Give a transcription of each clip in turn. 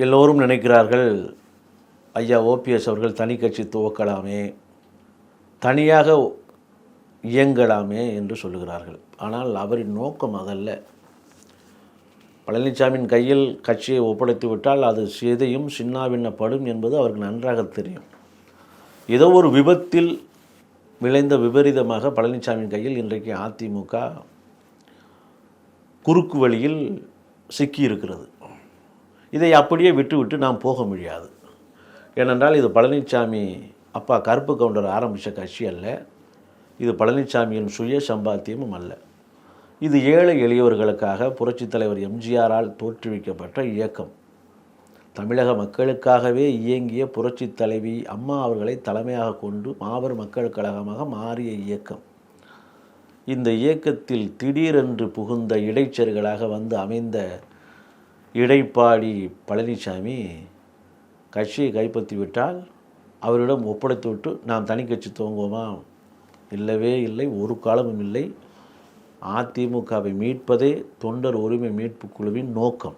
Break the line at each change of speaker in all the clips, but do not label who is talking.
எல்லோரும் நினைக்கிறார்கள் ஐயா ஓபிஎஸ் அவர்கள் தனி கட்சி துவக்கலாமே தனியாக இயங்கலாமே என்று சொல்லுகிறார்கள். ஆனால் அவரின் நோக்கம் அதல்ல. பழனிசாமியின் கையில் கட்சியை ஒப்படைத்து விட்டால் அது சிதையும் சின்னாவின்னப்படும் என்பது அவருக்கு நன்றாக தெரியும். ஏதோ ஒரு விபத்தில் விளைந்த விபரீதமாக பழனிசாமியின் கையில் இன்றைக்கு அதிமுக குறுக்கு வழியில் சிக்கியிருக்கிறது. இதை அப்படியே விட்டுவிட்டு நாம் போக முடியாது. ஏனென்றால் இது பழனிசாமி அப்பா கருப்பு கவுண்டர் ஆரம்பித்த கட்சி அல்ல. இது பழனிசாமியின் சுய சம்பாத்தியமும் அல்ல. இது ஏழை எளியவர்களுக்காக புரட்சித் தலைவர் எம்ஜிஆரால் தோற்றுவிக்கப்பட்ட இயக்கம். தமிழக மக்களுக்காகவே இயங்கிய புரட்சி தலைவி அம்மா அவர்களை தலைமையாக கொண்டு மாபெரும் மக்கள் கழகமாக மாறிய இயக்கம். இந்த இயக்கத்தில் திடீரென்று புகுந்த இடைச்சர்களாக வந்து அமைந்த இடைப்பாடி பழனிசாமி கட்சியை கைப்பற்றி விட்டால் அவரிடம் ஒப்படைத்து விட்டு நாம் தனி கட்சி துவங்குவோமா? இல்லவே இல்லை. ஒரு காலமும் இல்லை. அதிமுகவை மீட்பதே தொண்டர் உரிமை மீட்பு குழுவின் நோக்கம்.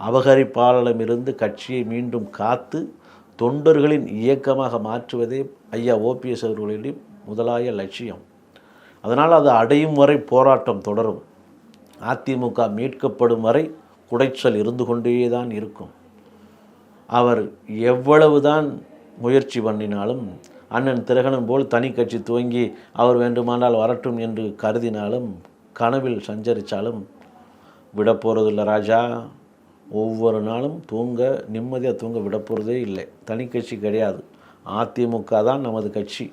அபகரிப்பாளரிடமிருந்து கட்சியை மீண்டும் காத்து தொண்டர்களின் இயக்கமாக மாற்றுவதே ஐயா ஓபிஎஸ் அவர்களின் முதலாய லட்சியம். அதனால் அது அடையும் வரை போராட்டம் தொடரும். அதிமுக மீட்கப்படும் வரை குடைச்சல் இருந்து கொண்டே தான் இருக்கும். அவர் எவ்வளவுதான் முயற்சி பண்ணினாலும் அண்ணன் திரகணம் போல் தனி கட்சி துவங்கி அவர் வேண்டுமானால் வரட்டும் என்று கருதினாலும் கனவில் சஞ்சரித்தாலும் விட போகிறதில்ல ராஜா. ஒவ்வொரு நாளும் தூங்க நிம்மதியாக தூங்க விட போகிறதே இல்லை. தனி கட்சி கிடையாது. அதிமுக தான் நமது கட்சி.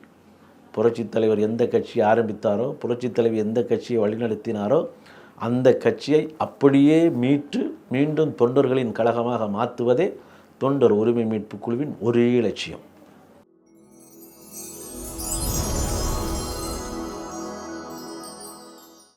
புரட்சித் தலைவர் எந்த கட்சி ஆரம்பித்தாரோ புரட்சித் தலைவர் எந்த கட்சியை வழிநடத்தினாரோ அந்த கட்சியை அப்படியே மீட்டு மீண்டும் தொண்டர்களின் கழகமாக மாற்றுவதே தொண்டர் உரிமை மீட்பு குழுவின் ஒரே லட்சியம்.